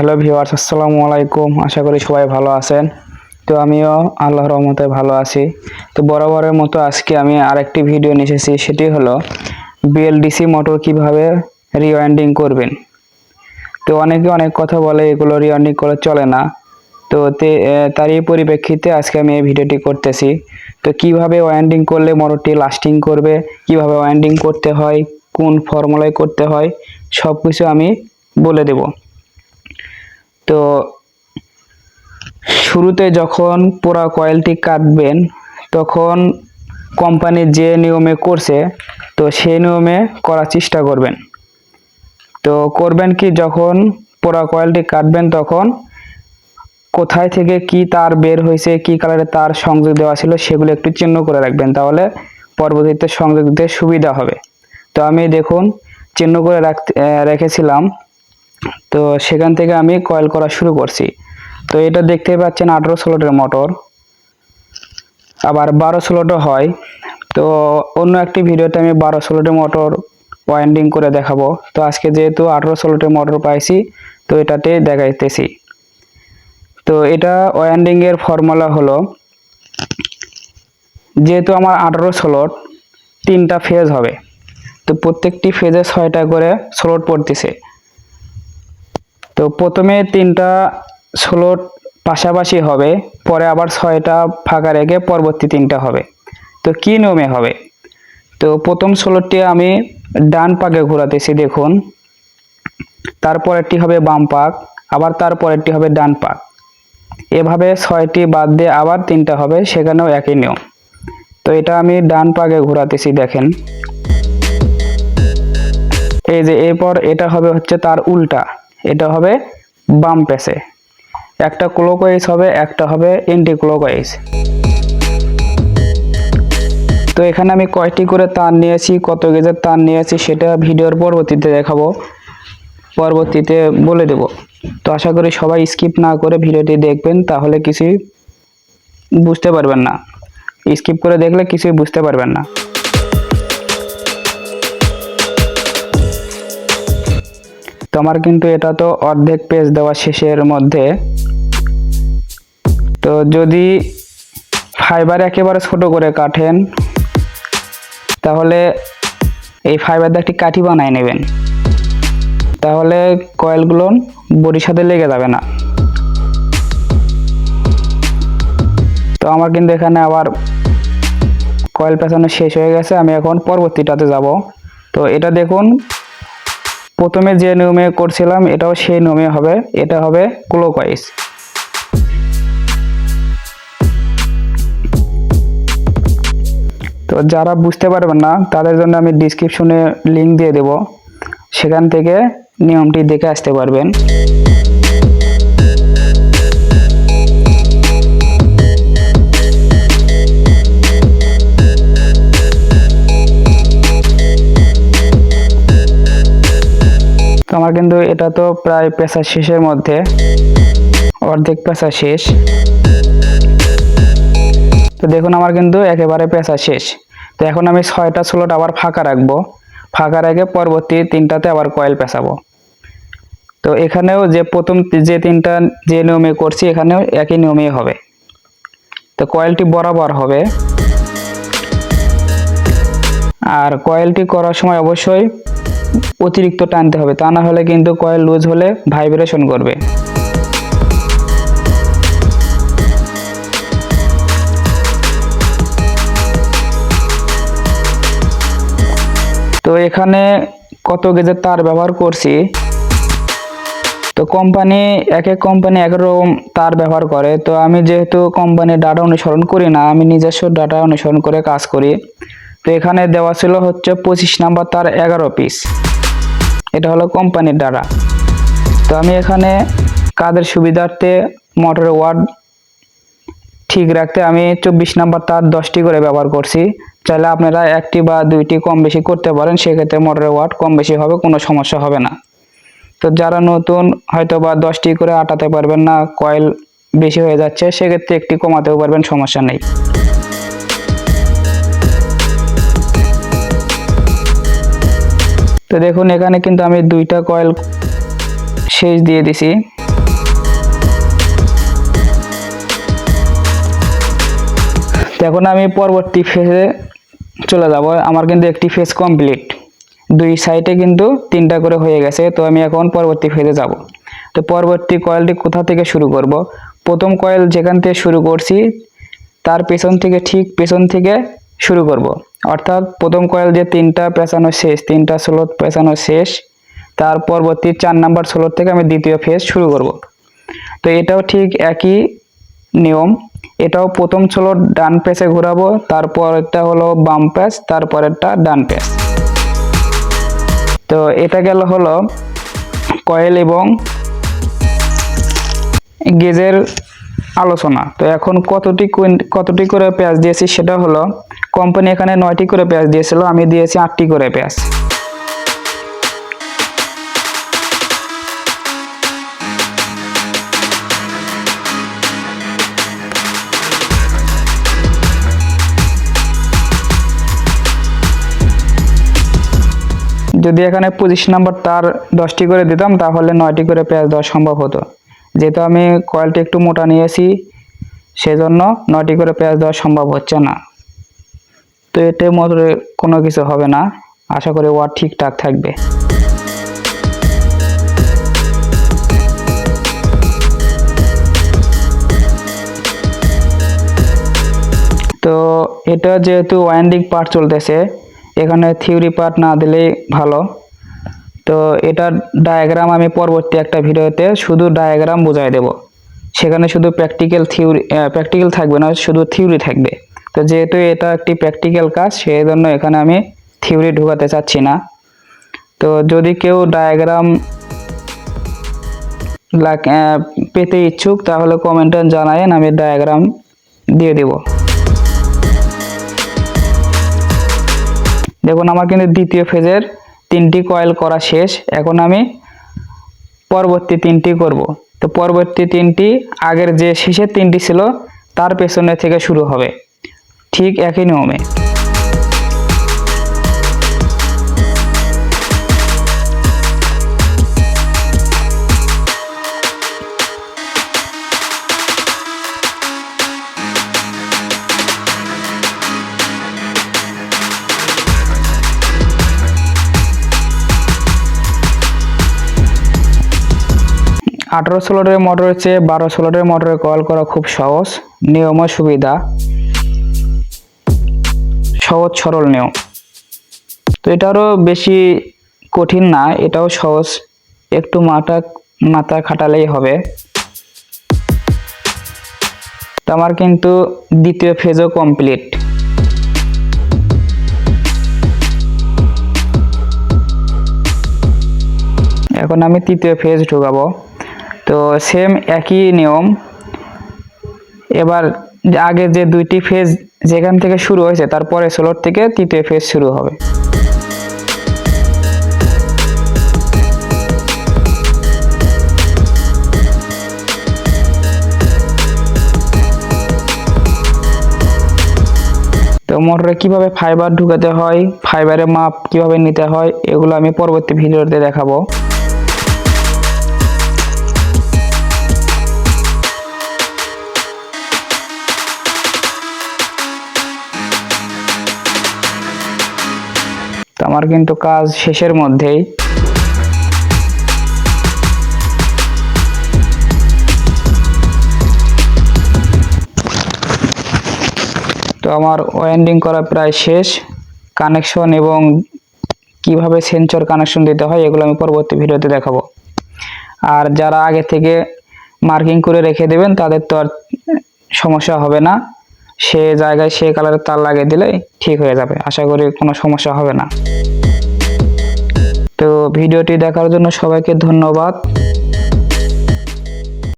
Hello viewers, আসসালামু আলাইকুম। আশা করি সবাই ভালো আছেন। তো আমিও আল্লাহর রহমতে ভালো আছি। তো বরাবরের মতো আজকে আমি আরেকটি ভিডিও নিয়ে এসেছি, সেটি হলো বিএলডিসি মোটর কীভাবে রিওয়াইন্ডিং করবেন। তো অনেকে অনেক কথা বলে, এগুলো রিওয়াইন্ডিং করে চলে না। তো তারই পরিপ্রেক্ষিতে আজকে আমি এই ভিডিওটি করতেছি। তো কীভাবে ওয়াইন্ডিং করলে মোটরটি লাস্টিং করবে, কীভাবে ওয়াইন্ডিং করতে হয়, কোন ফর্মুলায় করতে হয় সব কিছু আমি বলে দেব। তো শুরুতে যখন পুরা কয়েলটি কাটবেন, তখন কোম্পানি যে নিয়মে করছে, তো সেই নিয়মে করার চেষ্টা করবেন। তো করবেন কি যখন পুরা কয়েলটি কাটবেন, তখন কোথায় থেকে কি তার বের হয়েছে, কি কালারের তার সংযোগ দেওয়া ছিল, সেগুলো একটু চিহ্ন করে রাখবেন। তাহলে পরবর্তীতে সংযোগ দিতে সুবিধা হবে। তো আমি দেখুন, চিহ্ন করে রাখতে রেখেছিলাম। তো সেখান থেকে আমি কয়েল করা শুরু করছি। তো এটা দেখতেই পাচ্ছেন আঠারো স্লটের মোটর আবার বারো স্লটও হয়। তো অন্য একটি ভিডিওতে আমি বারো স্লটের মোটর ওয়াইন্ডিং করে দেখাবো। তো আজকে যেহেতু আঠারো স্লটের মোটর পাইছি, তো এটাতে দেখাইতেছি। তো এটা ওয়াইন্ডিং এর ফর্মুলা হলো, যেহেতু আমার আঠারো স্লট তিনটা ফেজ হবে, তো প্রত্যেকটি ফেজে ছয়টা করে স্লট পড়তেছে। তো প্রথমে তিনটা স্লট পাশাপাশি হবে, পরে আবার ছয়টা ফাঁকা রেখে পরবর্তী তিনটা হবে। তো কি নিয়মে হবে? তো প্রথম স্লটটি আমি ডান পাকে ঘোরাতেছি, দেখুন। তারপরেরটি হবে বাম পাক, আবার তারপরেরটি হবে ডান পাক। এভাবে ছয়টি বাদ দিয়ে আবার তিনটা হবে, সেখানেও একই নিয়ম। তো এটা আমি ডান পাকে ঘোরাতেছি, দেখেন। এই যে এরপর এটা হবে হচ্ছে তার উল্টা। এটা হবে বাম পেসে একটা ক্লোকওয়াইজ হবে, একটা হবে এন্টি ক্লোকওয়াইজ তো এখানে আমি কয়টি করে তার নিয়েছি, কত গেজের তার নিয়েছি সেটা ভিডিওর পরবর্তীতে দেখাবো। পরবর্তীতে বলে দেব। তো আশা করি সবাই স্কিপ না করে ভিডিওটি দেখবেন, তাহলে কিছুই বুঝতে পারবেন না। স্কিপ করে দেখলে কিছুই বুঝতে পারবেন না। তো আমার কিন্তু এটা তো অর্ধেক পেজ দেওয়া শেষের মধ্যে। তো যদি ফাইবার একেবারে ছোট করে কাটেন, তাহলে এই ফাইবার দিয়ে একটি কাঠি বানায় নেবেন। তাহলে কয়েলগুলো বডির সাথে লেগে যাবে না। তো আমার কিন্তু এখানে আবার কয়েল পেছানো শেষ হয়ে গেছে, আমি এখন পরবর্তীটাতে যাব। তো এটা দেখুন প্রথমে যে নিয়মে করছিলাম, এটাও সেই নিয়মে হবে। এটা হবে ক্লোকওয়াইজ তো যারা বুঝতে পারবেন না, তাদের জন্য আমি ডিসক্রিপশনে লিঙ্ক দিয়ে দেব। সেখান থেকে নিয়মটি দেখে আসতে পারবেন। তো আমার কিন্তু এটা তো প্রায় পেশা শেষের মধ্যে। অর্ধেক পেশা শেষ। তো দেখুন, আমার কিন্তু একেবারে পেশা শেষ। তো এখন আমি ছয়টা স্লট আবার ফাঁকা রাখব। ফাঁকা রেখে পরবর্তী তিনটাতে আবার কয়েল পেঁচাবো তো এখানেও যে প্রথম যে তিনটা যে নিয়মে করছি, এখানেও একই নিয়মেই হবে। তো কয়েলটি বরাবর হবে। আর কয়েলটি করার সময় অবশ্যই অতিরিক্ত টানতে হবে। তা না হলে কিন্তু কয়েল লুজ হলে ভাইব্রেশন করবে। তো এখানে কত গেজের তার ব্যবহার করছি? তো কোম্পানি, এক এক কোম্পানি এক রকম তার ব্যবহার করে। তো আমি যেহেতু কোম্পানির ডাটা অনুসরণ করি না, আমি নিজস্ব ডাটা অনুসরণ করে কাজ করি। তো এখানে দেওয়া ছিল হচ্ছে পঁচিশ নাম্বার তার এগারো পিস এটা হলো কোম্পানির ডাটা তো আমি এখানে কাদের সুবিধার্থে মোটরের ওয়ার্ড ঠিক রাখতে আমি চব্বিশ নাম্বার তার দশটি করে ব্যবহার করছি। চাইলে আপনারা একটি বা দুইটি কম বেশি করতে পারেন, সেক্ষেত্রে মোটরের ওয়ার্ড কম বেশি হবে, কোনো সমস্যা হবে না। তো যারা নতুন হয়তো বা দশটি করে আটাতে পারবেন না, কয়েল বেশি হয়ে যাচ্ছে, সেক্ষেত্রে একটি কমাতেও পারবেন, সমস্যা নেই। তো দেখুন, এখানে কিন্তু আমি দুইটা কয়েল শেষ দিয়ে দিছি। এখন আমি পরবর্তী ফেজে চলে যাব। আমার কিন্তু একটি ফেস কমপ্লিট দুই সাইডে কিন্তু তিনটা করে হয়ে গেছে, তো আমি এখন পরবর্তী ফেজে যাব। তো পরবর্তী কয়েলটি কোথা থেকে শুরু করব? প্রথম কয়েল যেখান থেকে শুরু করছি, তার পেছন থেকে, ঠিক পেছন থেকে শুরু করব। অর্থাৎ প্রথম কয়েল যে তিনটা পেঁচানো শেষ, তিনটা স্লোট পেঁচানো শেষ, তার পরবর্তী চার নাম্বার স্লোট থেকে আমি দ্বিতীয় ফেজ শুরু করব। তো এটাও ঠিক একই নিয়ম। এটাও প্রথম স্লোট ডান পেসে ঘোরাবো তারপরটা হলো বাম প্যাচ তারপরেরটা ডান প্যাচ তো এটা গেল হলো কয়েল এবং গেজের আলোচনা। তো এখন কতটি কতটি করে পেঁয়াজ দিয়েছি সেটা হলো কোম্পানি এখানে নয়টি করে পেঁয়াজ দিয়েছিল, আমি দিয়েছি আটটি করে পেঁয়াজ যদি এখানে পঁচিশ নাম্বার তার দশটি করে দিতাম, তাহলে নয়টি করে পেঁয়াজ দেওয়া সম্ভব হতো। যেহেতু আমি কয়েলটি একটু মোটা নিয়েছি, সেজন্য নয়টি করে পেঁয়াজ দেওয়া সম্ভব হচ্ছে না। তো এতে মোটরে কোনো কিছু হবে না। আশা করি ওয়ার ঠিকঠাক থাকবে। তো এটা যেহেতু ওয়াইন্ডিং পার্ট চলতেছে, এখানে থিওরি পার্ট না দিলেই ভালো। তো এটার ডায়াগ্রাম আমি পরবর্তী একটা ভিডিওতে শুধু ডায়াগ্রাম বোঝাই দেব। সেখানে শুধু প্র্যাকটিক্যাল থিওরি প্র্যাকটিক্যাল থাকবে না, শুধু থিওরি থাকবে। তো যেহেতু এটা একটি প্র্যাকটিক্যাল কাজ সেই জন্য এখানে আমি থিওরি ঢুকাতে চাচ্ছি না। তো যদি কেউ ডায়াগ্রাম পেতে ইচ্ছুক, তাহলে কমেন্টে জানায়েন, আমি ডায়াগ্রাম দিয়ে দেবো। দেখুন, আমার কিন্তু দ্বিতীয় ফেজের তিনটি কয়েল করা শেষ। এখন আমি পরবর্তী তিনটি করব। তো পরবর্তী তিনটি আগের যে শেষের তিনটি ছিল, তার পেছনে থেকে শুরু হবে। ঠিক একই নিয়মে। আঠারো স্লটের মোটরের চেয়ে বারো স্লটের মোটরে কয়েল করা খুব সহজ নিয়মও সুবিধা। সহজ সরল নিয়ম তো এটারও বেশি কঠিন না, এটাও সহজ। একটু মাথা মাথা খাটালেই হবে। তো আমার কিন্তু দ্বিতীয় ফেজও কমপ্লিট এখন আমি তৃতীয় ফেজ ঢুকাবো। তো সেম একই নিয়ম। এবার আগে যে দুইটি ফেজ যেখান থেকে শুরু হয়েছে, তারপরে স্লোট থেকে তৃতীয় ফেজ শুরু হবে। তো মোটরে কীভাবে ফাইবার ঢুকাতে হয় ফাইবারের মাপ কীভাবে নিতে হয়, এগুলো আমি পরবর্তী ভিডিওতে দেখাবো। আমার কিন্তু কাজ শেষের মধ্যেই। তো আমার ওয়েন্ডিং করা প্রায় শেষ। কানেকশন এবং কীভাবে সেন্সর কানেকশন দিতে হয়, এগুলো আমি পরবর্তী ভিডিওতে দেখাবো। আর যারা আগে থেকে মার্কিং করে রেখে দেবেন, তাদের তো আর সমস্যা হবে না। সে জায়গায় সে কালারের তার লাগিয়ে দিলে ঠিক হয়ে যাবে। আশা করি কোনো সমস্যা হবে না। তো ভিডিওটি দেখার জন্য সবাইকে ধন্যবাদ।